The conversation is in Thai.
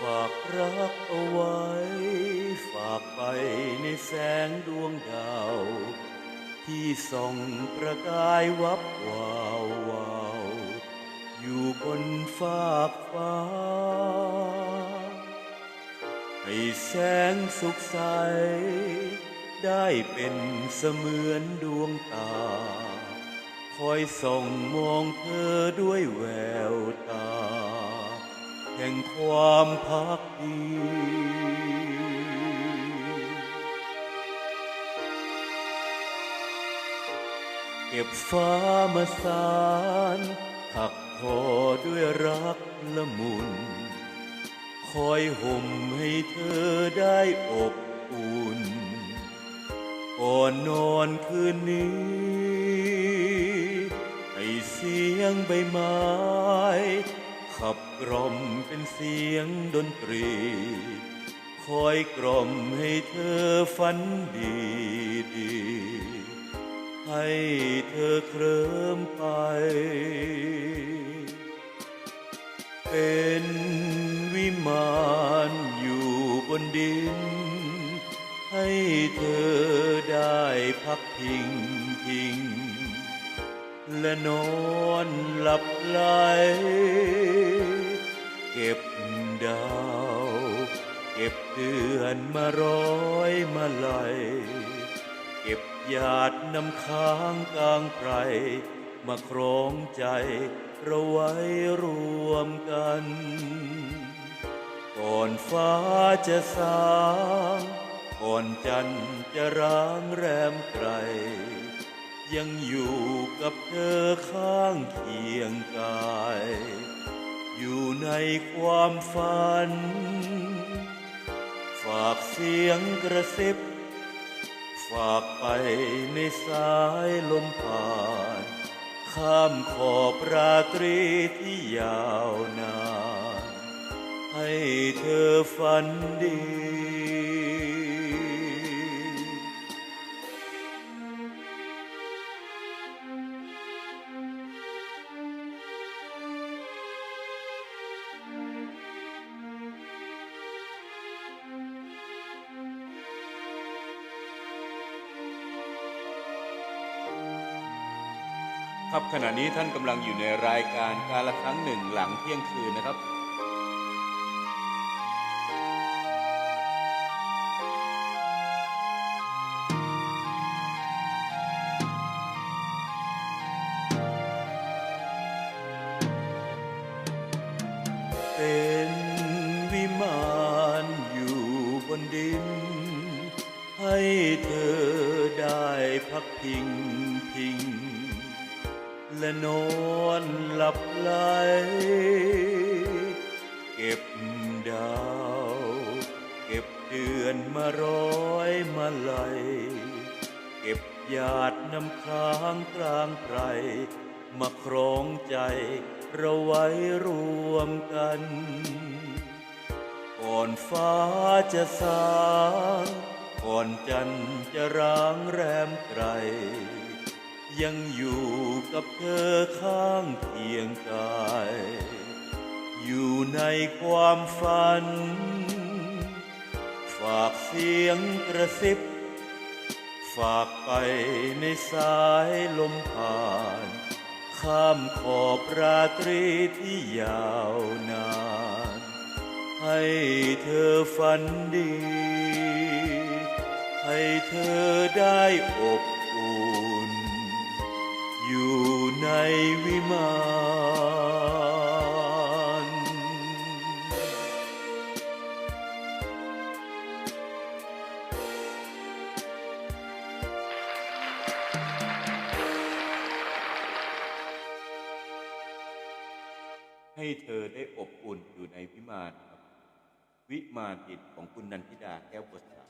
ฝากรักเอาไว้ ฝากไปในแสงดวงดาว ที่ส่องประกายวับวาววาวอยู่บนฟากฟ้า ให้แสงสุขใส ได้เป็นเสมือนดวงตา คอยส่องมองเธอด้วยแววตา แห่งความพักดีเก็บฟ้ามาสารถักพอด้วยรักละมุน คอยห่มให้เธอได้อบอุ่นก่อนนอนคืนนี้ ให้เสียงใบไม้ กล่อมเป็นเสียงดนตรี คอยกล่อมให้เธอฝันดีดีๆให้เธอเคลิ้มไป เป็นวิมานอยู่บนดิน ให้เธอได้พักพิงพิงและนอนหลับไหล เดือนมาร้อยมาลายเก็บหยาดน้ำค้างกลางไพรมาครองใจเราไว้รวมกัน ก่อนฟ้าจะสางก่อนจันทร์จะร้างแรมไกล ยังอยู่กับเธอข้างเคียงกาย อยู่ในความฝันากเสียงกระซิบ ฝากไปในสายลมผ่าน ข้ามขอบราตรีที่ยาวนาน ให้เธอฝันดี ครับขณะนี้ท่านกำลังอยู่ในรายการการละครั้งหนึ่งหลังเที่ยงคืนนะครับ เป็นวิมานอยู่บนดิน ให้เธอได้พักพิงพิง และนอนหลับไหล เก็บดาว เก็บเดือนมาร้อยมาไหล เก็บหยาดน้ำค้างกลางไพรมาครองใจเราไว้รวมกัน ก่อนฟ้าจะสาง ก่อนจันทร์จะร้างแรมไกล ยังอยู่กับเธอข้างเคียงกาย อยู่ในความฝัน ฝากเสียงกระซิบ ฝากไปในสายลมผ่าน ข้ามขอบราตรีที่ยาวนาน ให้เธอฝันดี ให้เธอได้อบอุ่น อยู่ในวิมานให้เธอได้อบอุ่นอยู่ในวิมานครับ วิมานจิตของคุณนันทิดาแก้วบทสา